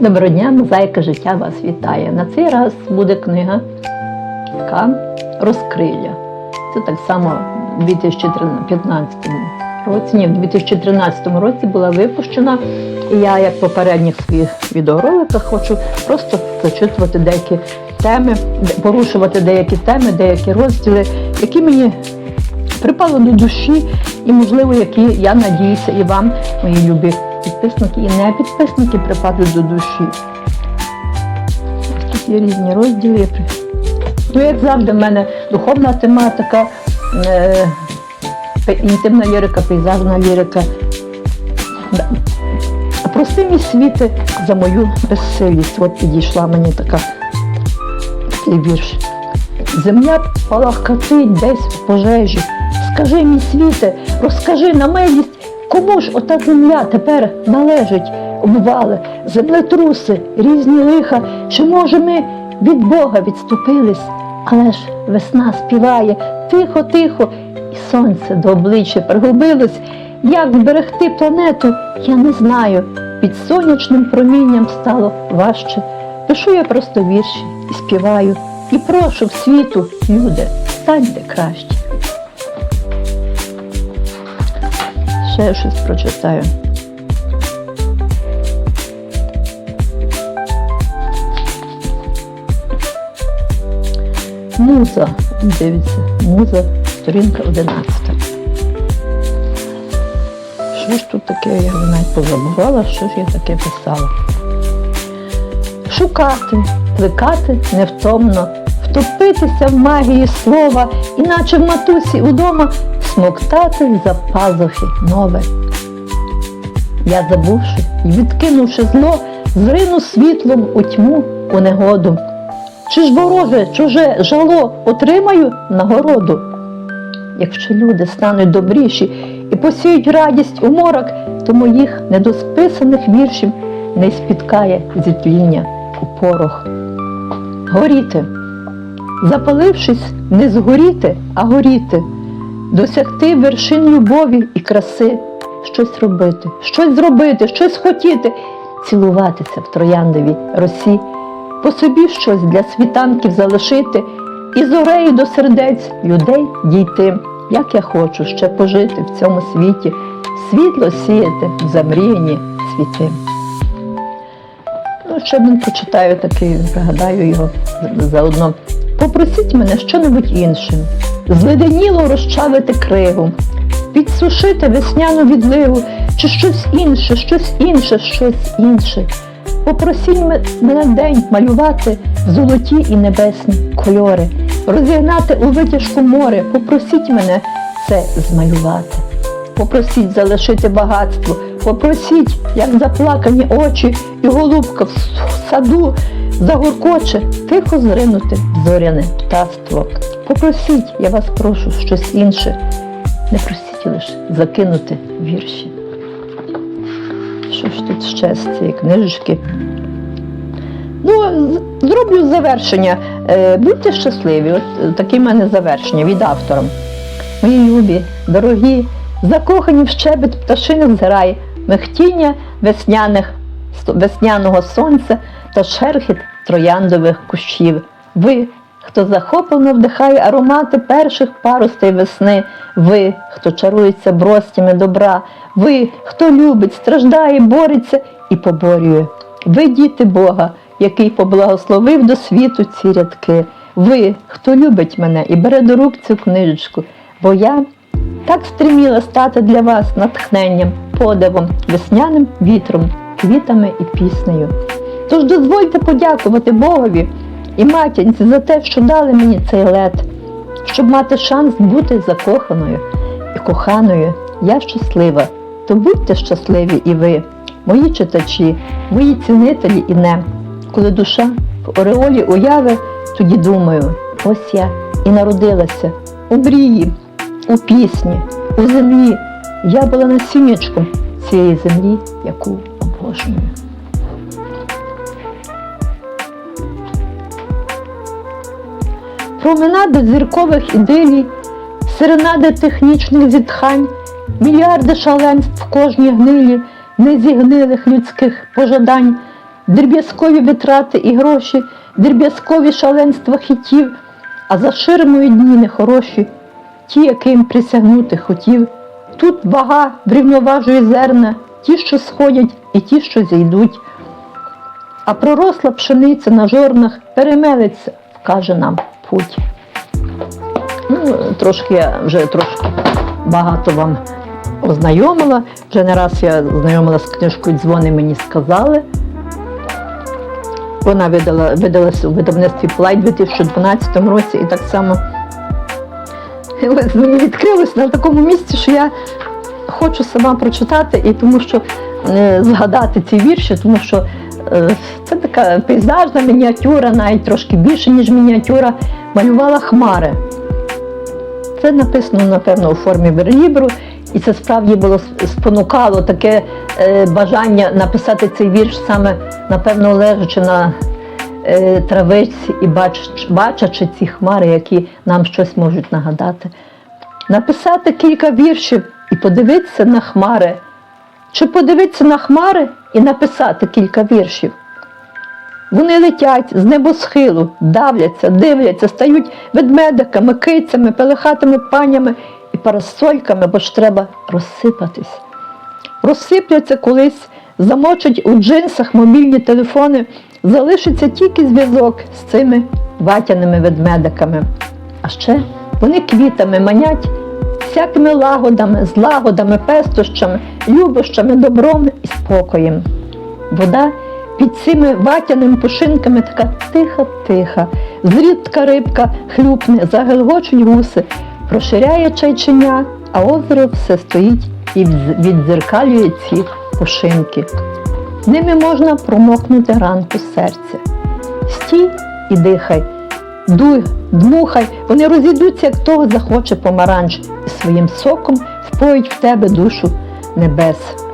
Доброго дня, мозаїка життя вас вітає. На цей раз буде книга, яка розкриля. Це так само у 2015 році, ні, в 2013 році була випущена. І я, як в попередніх своїх відеороликах, хочу просто зачитувати деякі теми, порушувати деякі теми, деякі розділи, які мені припали до душі, і, можливо, які я надіюся, і вам, мої любі підписники і не підписники, припадуть до душі. Ось Тут є різні розділи. Ну, як завжди, в мене духовна тематика, е, інтимна лірика, пейзажна лірика. Прости мій світи за мою безсилість. От підійшла мені така такий вірш. Земля палахкатить десь в пожежі. Скажи мій світе, розкажи на милість, кому ж ота земля тепер належить, обвали, землетруси, різні лиха, чи може ми від Бога відступились, але ж весна співає тихо, тихо, і сонце до обличчя приглубилось. Як зберегти планету, я не знаю. Під сонячним промінням стало важче. Пишу я просто вірші і співаю. І прошу в світу, люди, станьте краще. Ще щось прочитаю. Муза, дивіться, муза, сторінка 11. Що ж тут таке, я вже навіть позабувала, що ж я таке писала. Шукати, плекати невтомно, втопитися в магії слова, іначе в матусі удома смоктати за пазухи нове. Я забувши і відкинувши зло, зрину світлом у тьму у негоду. Чи ж вороже, чуже жало отримаю нагороду? Якщо люди стануть добріші і посіють радість у морок, то моїх недосписаних віршів не спіткає зітління у порох. Горіти, запалившись, не згоріти, а горіти, досягти вершин любові і краси, щось робити, щось зробити, щось хотіти, цілуватися в трояндовій росі, по собі щось для світанків залишити. І зорею до сердець людей дійти, як я хочу ще пожити в цьому світі, світло сіяти в замріяні світи. Ну, ще один почитаю такий, пригадаю його заодно. Попросіть мене що-небудь іншим. Зледеніло розчавити кригу, підсушити весняну відливу, чи щось інше, щось інше, щось інше. Попросіть ме- мене день малювати золоті і небесні кольори, розігнати у витяжку море, попросіть мене це змалювати. Попросіть залишити багатство, попросіть, як заплакані очі, і голубка в саду загуркоче, тихо зринути зоряне птаство. Попросіть, я вас прошу, щось інше. Не просіть лише закинути вірші. Що ж тут ще з цієї книжечки? Ну, зроблю завершення. Е, Будьте щасливі. От е, таке в мене завершення від автора. Мої любі, дорогі, закохані в щебет пташиних зграй, мехтіння весняних, весняного сонця та шерхіт трояндових кущів. Ви, хто захоплено вдихає аромати перших паростей весни, ви, хто чарується бростями добра, ви, хто любить, страждає, бореться і поборює. Ви діти Бога, який поблагословив до світу ці рядки. Ви, хто любить мене і бере до рук цю книжечку, бо я так стриміла стати для вас натхненням, подивом, весняним вітром, квітами і піснею. Тож дозвольте подякувати Богові і матінці за те, що дали мені цей лед, щоб мати шанс бути закоханою і коханою. Я щаслива, то будьте щасливі і ви, мої читачі, мої цінителі і не. Коли душа в ореолі уяви, тоді думаю, ось я і народилася у мрії, у пісні, у землі. Я була насіннячком цієї землі, яку обожнюю. Променади зіркових ідилій, серенади технічних зітхань, мільярди шаленств в кожній гнилі, незігнилих людських пожадань, дріб'язкові витрати і гроші, дріб'язкові шаленства хитів, а за ширмою дні нехороші, ті, яким присягнути хотів. Тут вага врівноважує зерна, ті, що сходять, і ті, що зійдуть. А проросла пшениця на жорнах перемелиться, вкаже нам путь. Ну, трошки я вже трошки багато вам ознайомила. Вже не раз я знайомила з книжкою Дзвони мені сказали. Вона видала, видалася у видавництві Плай у 2012 році і так само мені відкрилось на такому місці, що я хочу сама прочитати, і тому що е, згадати ці вірші, тому що це така пейзажна мініатюра, навіть трошки більше, ніж мініатюра, малювала хмари. Це написано, напевно, у формі верлібру, і це справді було спонукало таке е, бажання написати цей вірш саме, напевно, лежачи на е, травиці і бач, бачачи ці хмари, які нам щось можуть нагадати. Написати кілька віршів і подивитися на хмари. Чи подивитися на хмари і написати кілька віршів? Вони летять з небосхилу, давляться, дивляться, стають ведмедиками, кицями, пелехатими панями і парасольками, бо ж треба розсипатись. Розсипляться колись, замочать у джинсах мобільні телефони, залишиться тільки зв'язок з цими ватяними ведмедиками. А ще вони квітами манять всякими лагодами, злагодами, пестощами, любощами, добром і спокоєм. Вода під цими ватяними пушинками така тиха-тиха, зрідка рибка хлюпне, загелгочуть гуси, проширяє чайчиня, а озеро все стоїть і віддзеркалює ці пушинки. Ними можна промокнути ранку серця. Стій і дихай, дуй, дмухай, вони розійдуться, як того захоче помаранч, і своїм соком впоїть в тебе душу небес.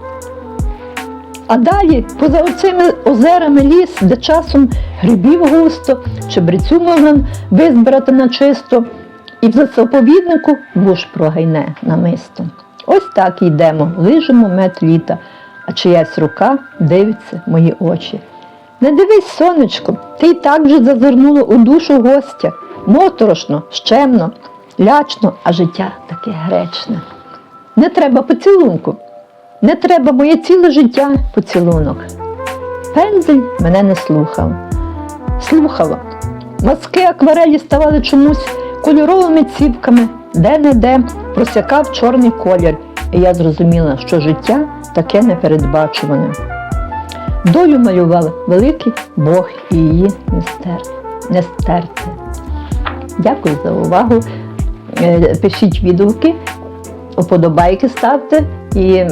А далі, поза оцими озерами ліс, де часом грибів густо, чебрецю можна визбирати на чисто, і в заповіднику буш прогайне намисто. Ось так йдемо, лижемо мед літа, а чиясь рука дивиться мої очі. Не дивись, сонечко, ти й так вже зазирнуло у душу гостя. Моторошно, щемно, лячно, а життя таке гречне. Не треба поцілунку. Не треба моє ціле життя поцілунок. Пензель мене не слухав. Слухало. Маски акварелі ставали чомусь кольоровими цівками, де-не-де просякав чорний колір, і я зрозуміла, що життя таке непередбачуване. Долю малював великий Бог і її нестер... нестерце. Дякую за увагу. Е, Пишіть відгуки, вподобайки ставте і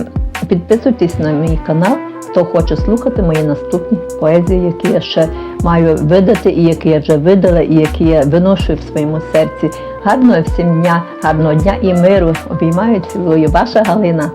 підписуйтесь на мій канал, хто хоче слухати мої наступні поезії, які я ще маю видати, і які я вже видала, і які я виношую в своєму серці. Гарного всім дня, гарного дня і миру. Обіймаю цілую. Ваша Галина.